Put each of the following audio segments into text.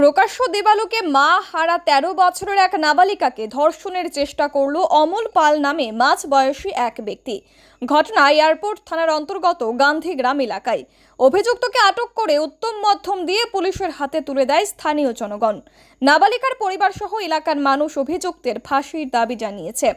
প্রকাশ্য দেবালোকে মা হারা তেরো বছরের এক নাবালিকাকে ধর্ষণের চেষ্টা করল অমল পাল নামে মাঝ বয়সী এক ব্যক্তি। ঘটনা এয়ারপোর্ট থানার অন্তর্গত গান্ধীগ্রাম এলাকায়। অভিযুক্তকে আটক করে উত্তম মধ্যম দিয়ে পুলিশের হাতে তুলে দেয় স্থানীয় জনগণ। নাবালিকার পরিবার সহ এলাকার মানুষ অভিযুক্তের ফাঁসির দাবি জানিয়েছে।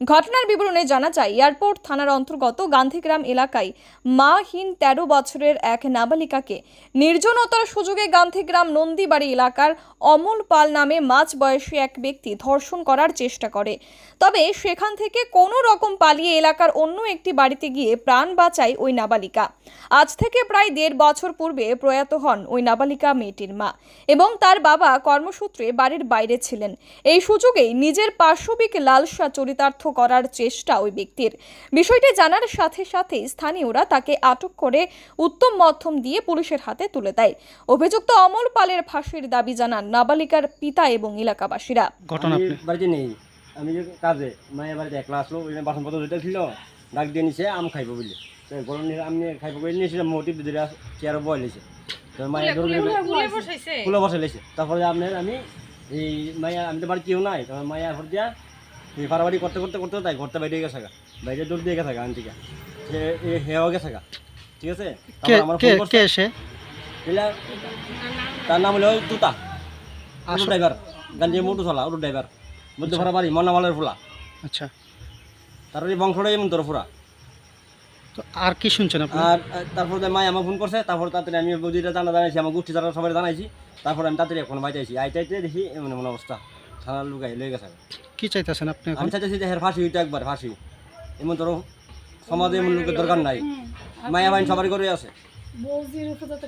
ঘটনার বিবরণে জানা যায়, এয়ারপোর্ট থানার অন্তর্গত গান্ধীগ্রাম এলাকায় মাহীন তেরো বছরের এক নাবালিকাকে নির্জনতার সুযোগে গান্ধীগ্রাম নন্দীবাড়ি এলাকার অমল পাল নামে মাঝ বয়সী এক ব্যক্তি ধর্ষণ করার চেষ্টা করে। তবে সেখান থেকে কোনো রকম পালিয়ে এলাকার অন্য একটি বাড়িতে গিয়ে প্রাণ বাঁচায় ওই নাবালিকা। আজ থেকে প্রায় দেড় বছর পূর্বে প্রয়াত হন ওই নাবালিকা মেয়েটির মা এবং তার বাবা কর্মসূত্রে বাড়ির বাইরে ছিলেন। এই সুযোগেই নিজের পার্শ্ববিক লালসা চরিতার্থ করার চেষ্টা ওই ব্যক্তির। বিষয়টি জানার সাথে সাথে স্থানীয়রা তাকে আটক করে উত্তম মধ্যম দিয়ে পুলিশের হাতে তুলে দেয়। অভিযুক্ত অমল পালের ফাঁসির দাবি জানান নাবালিকার পিতা এবং এলাকাবাসীরা। ঘটনা আমি আপনি? বাড়িতে নেই আমি যে কাজে মায়ের বাড়িতে একলা আসলো ওই বাসনপত্র দুটো ছিল ডাক দিয়ে নিছে আম খাইবো বলে তো গরম নিয়ে আমি খাইবো বলে নিয়েছিলাম মোটিভ দুটো চেয়ারে বয় লেছে তো মায়ের ধরে ফুলে বসে লেছে তারপরে আপনার আমি এই মায়া আমি তো বাড়ি কেউ নাই মায়া দিয়া এই ফাড়াবাড়ি করতে করতে করতে তাই ঘরটা বাইরে গেছে বাইরে দৌড় দিয়ে গেছে আন থেকে সে এ হেও গেছে ঠিক আছে? আমার ফোন করছে। তার নাম হলো তুতা। অটো আসো। ড্রাইভার গাঞ্জি মোটু চলা অটো ড্রাইভার। মধ্যে ভাড়া বাড়ি মন্নামালের ফুলা। আচ্ছা। তারপরে বংশটাই এমন তোর ফুরা। তো আর কি শুনছেন আপনি? আর তারপরে মাই আমার ফোন করছে তারপর তাড়াতাড়ি আমি বৌদিটা জানা জানাইছি আমার গোষ্ঠী যারা সবাই জানাইছি। তারপর আমি তাড়াতাড়ি এখন বাইতে আইছি। আইতে আইতে দেখি এমন এমন অবস্থা। থানার লুকাই লয়ে গেছে। কি চাইতেছেন আপনি আমি চাইতেছি যে হের ফাঁসি হইতে একবার ফাঁসি। এমন তোর সমাজে এমন লোকের দরকার নাই। মায়া বাইন সবারই করে আছে।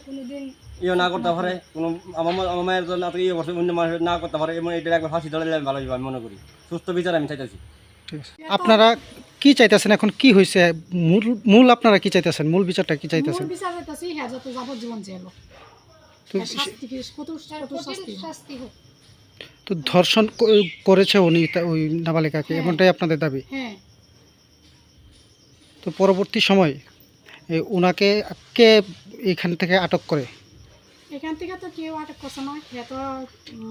কোনোদিন ইয়ে না করতে পারে কোনো আমার আমার মায়ের জন্য ইয়ে করছে অন্য না করতে পারে এমন এটা একবার ফাঁসি ধরে আমি ভালো আমি মনে করি। সুস্থ বিচার আমি চাইতেছি। আপনারা কি চাইতেছেন এখন? কি হয়েছে মূল মূল আপনারা কি চাইতেছেন? মূল বিচারটা কি চাইতেছেন? বিচার হ্যাঁ যত যাবজ্জীবন জেল তো ধর্ষণ করেছে উনি ওই নাবালিকাকে এমনটাই আপনাদের দাবি? হ্যাঁ। তো পরবর্তী সময় ওনাকে কে এখান থেকে আটক করে? এখান থেকে তো কেউ আটক করছে না হ্যাঁ তো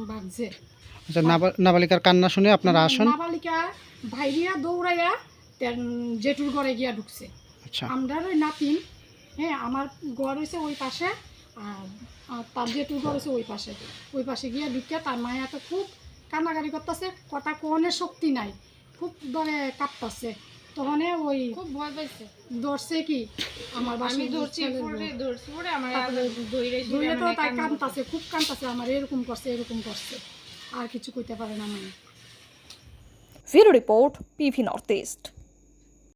ভাগছে। আচ্ছা নাবা- নাবালিকার কান্না শুনে আপনারা আসুন। নাবালিকা ভাইরিয়া দৌড়াইয়া জেঠুর ঘরে গিয়া ঢুকছে। আচ্ছা। আমরা ওই নাতিন হ্যাঁ আমার ঘর হয়েছে ওই পাশে আর তার জেঠুর ঘর হয়েছে ওই পাশে। ওই পাশে গিয়া ঢুকিয়া তার মায়া তো খুব কান্নাকাটি করতেছে কথা কোনের শক্তি নাই খুব ধরে কাঁপতাছে। তখন ওই খুব ভয় পাইছে। ধরছে কি? আমার আমি ধরছি পড়ে ধরছি পড়ে আমার তো তাই কান্তাছে খুব কান্তাছে আমার এরকম করছে এরকম করছে। আর কিছু কইতে পারে না মানে ফিরো রিপোর্ট পিভি নর্থ ইস্ট।